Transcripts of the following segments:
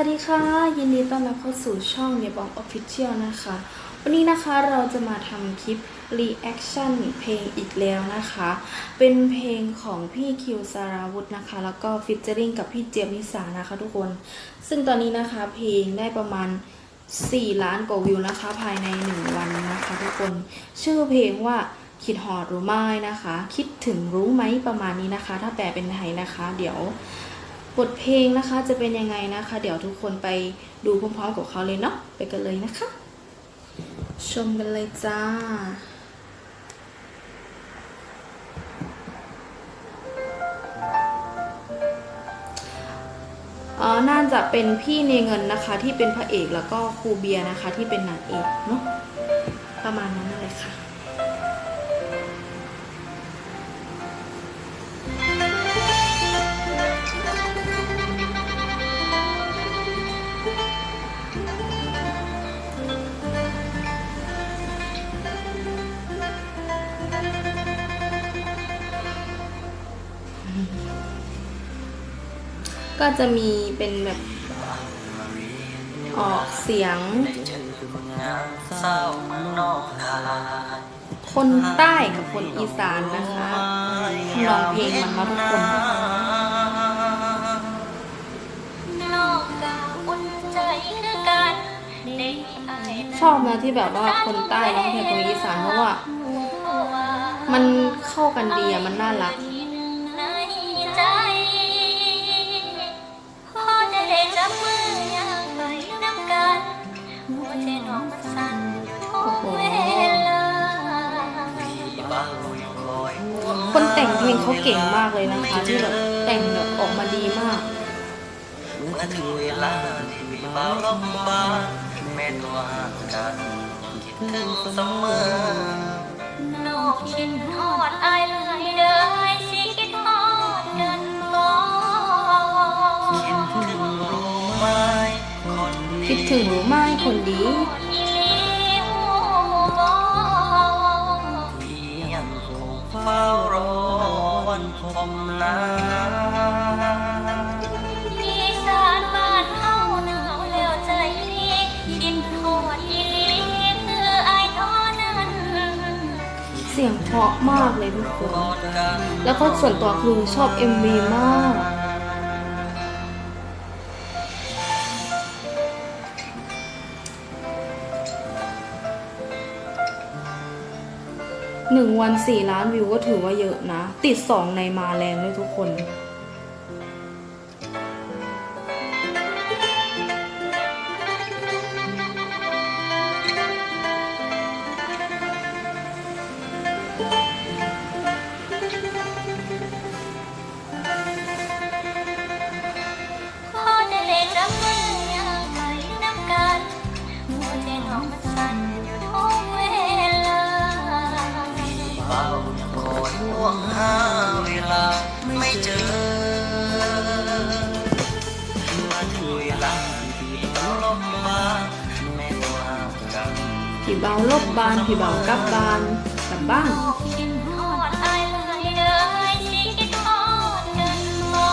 วัสดีค่ะ ยินดีต้อนรับเข้าสู่ช่องเนบองออฟฟิเชียลนะคะ วันนี้นะคะเราจะมาทำคลิปรีแอคชั่นเพลงอีกแล้วนะคะ เป็นเพลงของพี่คิวสาราวุธนะคะ แล้วก็ฟิชเจอริงกับพี่เจียบนิสานะคะทุกคน ซึ่งตอนนี้นะคะเพลงได้ประมาณ 4 ล้านกว่าวิวนะคะ ภายใน 1 วันนะคะทุกคน ชื่อเพลงว่าคิดหอดรู้ไหมนะคะ คิดถึงรู้ไหมประมาณนี้นะคะ ถ้าแปลเป็นไทยนะคะ เดี๋ยว บทเพลงนะคะจะเป็นยังไงนะคะ เดี๋ยวทุกคนไปดูพร้อมๆกับเขาเลยเนาะไปกันเลยนะคะ ชมกันเลยจ้าอ๋อน่าจะเป็นพี่เนเงินนะคะ ที่เป็นพระเอกแล้วก็ครูเบียร์นะคะ ที่เป็นนางเอกเนาะประมาณนั้นนั่นเลยค่ะ ก็จะมีเป็นแบบออกเสียง คนใต้กับคนอีสานนะคะทำนองเพลงมันมาทุกคนชอบนะที่แบบว่าคนใต้ร้องเพลงคนอีสานเพราะว่า มันเข้ากันดีอะมันน่ารัก ได้จับมือย่างไปน้ำกัน หัวใจน้องมันสั่นอยู่ทุกเวลาที่บ้านอยู่คอยห่วงคนแต่งเพลงเขาเก่งมากเลยนะคะ ที่แบบแต่งแบบออกมาดีมากเมื่อถึงเวลาที่บ้านลบบ้านแม่ตัวห่างกันคิดถึงเสมอ คิดถึงหรือไม่คนดียังคงเฝ้ารอวันพบหน้าอีสานบ้านเฮาหนาวแล้วใจนี้คิดทอดอีหลีคืออายเท่านั้นเสียงเพราะมากเลยทุกคนกอดกันแล้วก็ส่วนตัวคือชอบ MV มาก หนึ่งวันสี่ล้านวิวก็ถือว่าเยอะนะ ติดสองในมาแรงด้วยทุกคน เฝ้ายังคอยห่วงหาเวลาไม่เจอมาถึงเวลาที่เราลบมาแม่ตัวห่างกันผีเบาลบบานผีเบากลับบานกลับบ้านคิดทอดอายเลยเด้อสิคิดทอดกันบ่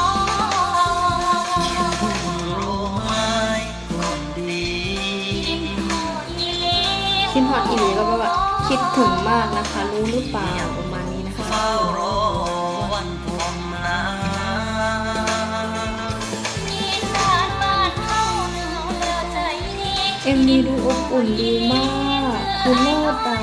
รู้ไหมคนดีคิดฮอตอีหลีก็แบบ คิดถึงมากนะคะ รู้หรือเปล่าประมาณนี้นะคะเอ็มดีดูอบอุ่นดีมากคุณเลิศอะ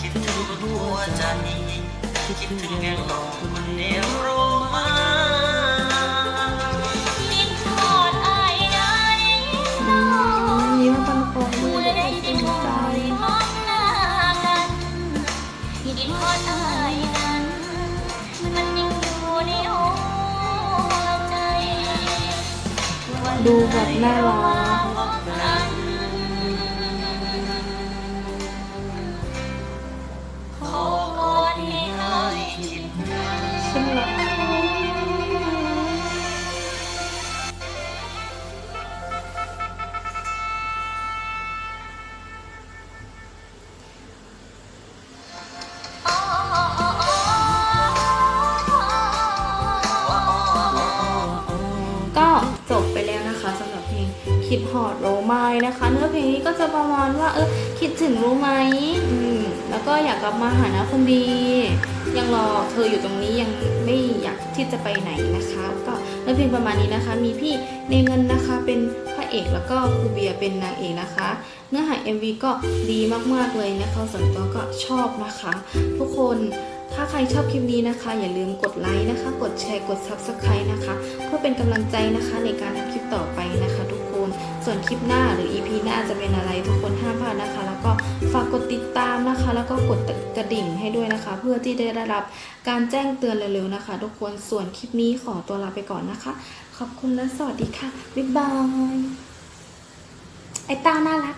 คิดถึงหัวใจ คิดถึงแค่น้องคนเดียวรู้ไหมคิดทอดอายได้อืมยิ้มฟันฟองด้เมื่วอได้ต็ได้มมองมองหน้ากันคิดทอดอายนั้น มันยังอยู่ในหัวใจ ดูแบบน่ารัก ฉัน คิดหอดโรไม้นะคะ เนื้อเพลงนี้ก็จะประมาณว่าเออคิดถึงรู้ไหมอืมแล้วก็อยากกลับมาหานะคนดี ยังรอเธออยู่ตรงนี้ยังไม่อยากที่จะไปไหนนะคะ ก็เนื้อเพลงประมาณนี้นะคะ มีพี่ในเงินนะคะเป็นพระเอกแล้วก็ครูเบียเป็นนางเอกนะคะ เนื้อหา MV ก็ดีมากๆเลยนะคะส่วนตัวก็ชอบนะคะ ทุกคนถ้าใครชอบคลิปนี้นะคะ อย่าลืมกดไลค์นะคะ กดแชร์กด Subscribe นะคะ เพื่อเป็นกำลังใจนะคะในการทำคลิปต่อไปนะคะทุกคน ส่วนคลิปหน้าหรือ EP หน้าจะเป็นอะไรทุกคนห้ามพลาดนะคะ แล้วก็ฝากกดติดตามนะคะ แล้วก็กดกระดิ่งให้ด้วยนะคะ เพื่อที่ได้รับการแจ้งเตือนเร็วๆนะคะ ทุกคนส่วนคลิปนี้ขอตัวลาไปก่อนนะคะ ขอบคุณและสวัสดีค่ะบ๊ายบายไอ้ต้าน่ารัก